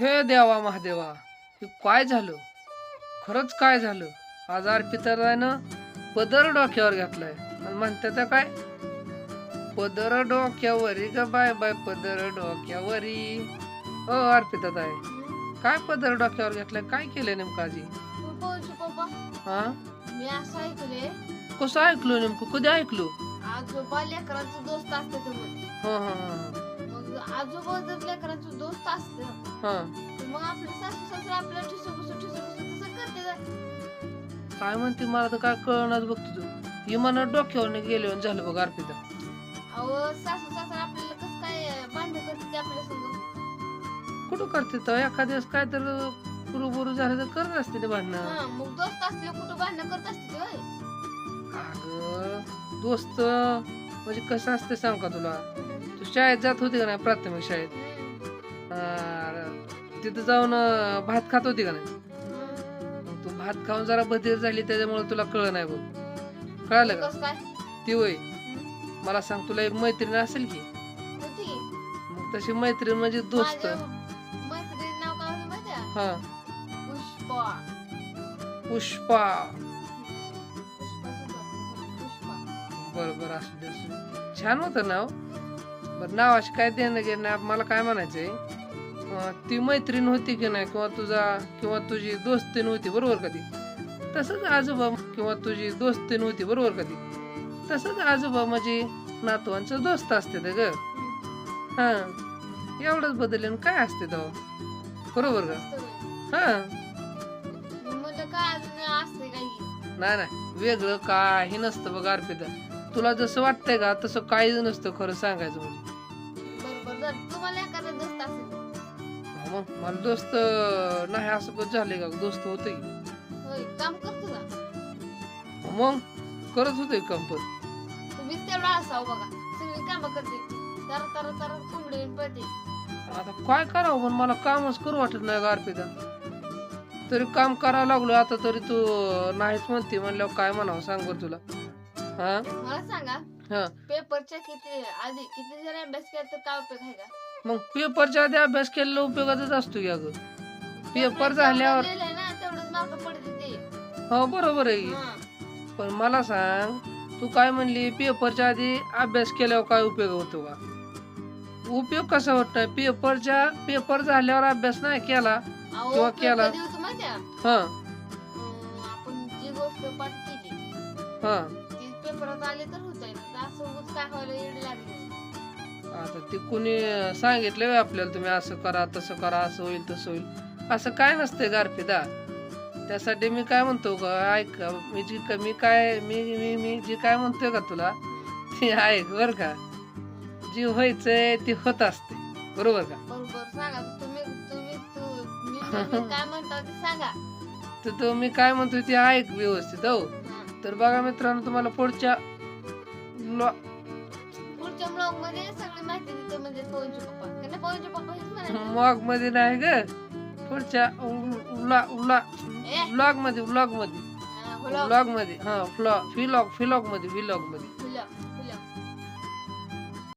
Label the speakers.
Speaker 1: हे देवा महादेवा हे काय झालं? खरंच काय झालं? आज अर्पितारानं पदर डोक्यावर घेतलाय. आणि म्हणते त्या काय? पदर डोक्यावरी ग बाय बाय पदर डोक्यावरी. ओ अर्पिता ताई काय पदर डोक्यावर घेतलाय? काय केलंय नेमकं आजी? हा?
Speaker 2: मी असं ऐकले
Speaker 1: कसं ऐकलो नेमकं? कधी ऐकलो?
Speaker 2: आजोबा लेकरांचं दोस्त असते
Speaker 1: हा हा हा.
Speaker 2: आजोबा जर लेकरांचं दोस्त असते.
Speaker 1: हा.
Speaker 2: मग आपले सासू सासरे ठिसू ठिसू ठिसू तसं करते.
Speaker 1: काय म्हणते मला तर काय कळणार बघतो तू इमानात डोक्यावर गेले झालं बघ अर्पिता.
Speaker 2: अहो सासू सासरे आपल्याला कसं काय करते ते आपल्या संग?
Speaker 1: कुठं करते तर एखाद्या काय तर पुरू बुरू झालं तर करत असते ते भांडणं.
Speaker 2: हा मग दोस्त असले कुठं भांडण करत असते ते होय.
Speaker 1: अगं दोस्त म्हणजे कसं असते सांग का तुला? शाळेत जात होती का नाही प्राथमिक शाळेत. अं, तिथं जाऊन अं, भात खात होती का नाही. मग तू भात खाऊन जरा बधीर झाली त्याच्यामुळे तुला कळ नाही बघ कळालं का
Speaker 2: कसं काय
Speaker 1: ती होय. मला सांग तुला एक मैत्रीण असेल की
Speaker 2: होती की?
Speaker 1: मग तशी मैत्रीण म्हणजे दोस्त
Speaker 2: माझ्या मैत्रिणीचं नाव काय होतं माहिती आहे?
Speaker 1: हा
Speaker 2: पुष्पा
Speaker 1: पुष्पा
Speaker 2: पुष्पा सुद्धा. पुष्पा
Speaker 1: बरं बरं असू दे असू दे. छान होतं नाव बरं नावाशी काय देणं घेणं नाही. मला काय म्हणायचंय? ती मैत्रीण होती की नाही किंवा तुझा किंवा तुझी दोस्तीन होती बरोबर कधी तसंच आजोबा किंवा तुझी दोस्तीन होती बरोबर कधी तसंच आजोबा म्हणजे नातवांचं दोस्त असते ते ग. हा एवढंच बदलले काय असते तेव्हा? बरोबर का. हा. नाही नाही वेगळं काही नसतं बघ अर्पिता. तुला जसं वाटतंय का तसं काहीच नसतं खरं सांगायचं म्हणजे.
Speaker 2: बरोबर जर तुम्हाला एखादा दोस्त असेल.
Speaker 1: हा मग मला दोस्त नाही असं पण झालंय का? दोस्त होते
Speaker 2: होय काम करतो का?
Speaker 1: मग करत होते कंपन
Speaker 2: तुम्हीच तेवढा असावं बघा. सगळी कामं करते. तर तर तर कोंबडी पळते.
Speaker 1: आता काय करावं पण मला कामच करू वाटत नाही का अर्पिता तरी काम करावं लागलो आता तरी तू नाहीच म्हणते म्हणल्यावर काय म्हणावं सांग बरं तुला. हा?
Speaker 2: मला सांगा.
Speaker 1: हा.
Speaker 2: पेपरच्या किती आधी किती जरी अभ्यास केला तर काय उपयोग आहे का?
Speaker 1: मग पेपरच्या आधी अभ्यास केलेला उपयोगाचाच असतो की अगं. पेपर झाल्यावर-
Speaker 2: जेवढं लिहिलंय ना तेवढंच मार्क पडते ते
Speaker 1: हो बरोबर आहे. की.
Speaker 2: हा.
Speaker 1: पण मला सांग तू काय म्हणली? पेपरच्या आधी अभ्यास केल्यावर काय उपयोग होतो का उपयोग कसा होत नाही पेपरच्या पेपर झाल्यावर अभ्यास नाही केला
Speaker 2: अहो,
Speaker 1: किंवा केला.
Speaker 2: कधी होतो?
Speaker 1: हा.
Speaker 2: अं, आपण जी गोष्ट पाठ केली.
Speaker 1: हा.
Speaker 2: ती पेपरात आली तर होत आहे असं उगाच काय व्हायला येड लागले.
Speaker 1: आता ते कुणी सांगितलं होय आपल्याला तुम्ही असं करा तसं करा असं होईल तसं होईल. असं काय नसतंय गारपिदा त्यासाठी मी काय म्हणतो का ऐक मी जी मी काय मी मी मी जी काय म्हणतोय का तुला ते ऐक बर का. जी व्हायचंय ते होत असते. बरोबर का?
Speaker 2: बरोबर सांगा. तुम्ही तुम्ही तू मी तुम्ही काय म्हणता ते सांगा.
Speaker 1: तर तो मी काय म्हणतोय ते ऐक व्यवस्थित हा. तर बघा मित्रांनो तुम्हाला पुढच्या
Speaker 2: पुढच्या ब्लॉगमध्ये सगळी माहिती देते म्हणजे पवनचे पप्पा. कारण पवनचे पप्पा हेच म्हणाले.
Speaker 1: मॉगमध्ये नाही ग. पुढच्या
Speaker 2: ए.
Speaker 1: ब्लॉगमध्ये ब्लॉगमध्ये.
Speaker 2: हा.
Speaker 1: ब्लॉगमध्ये हा फ्लॉग फिलॉग फिलॉगमध्ये विलॉगमध्ये.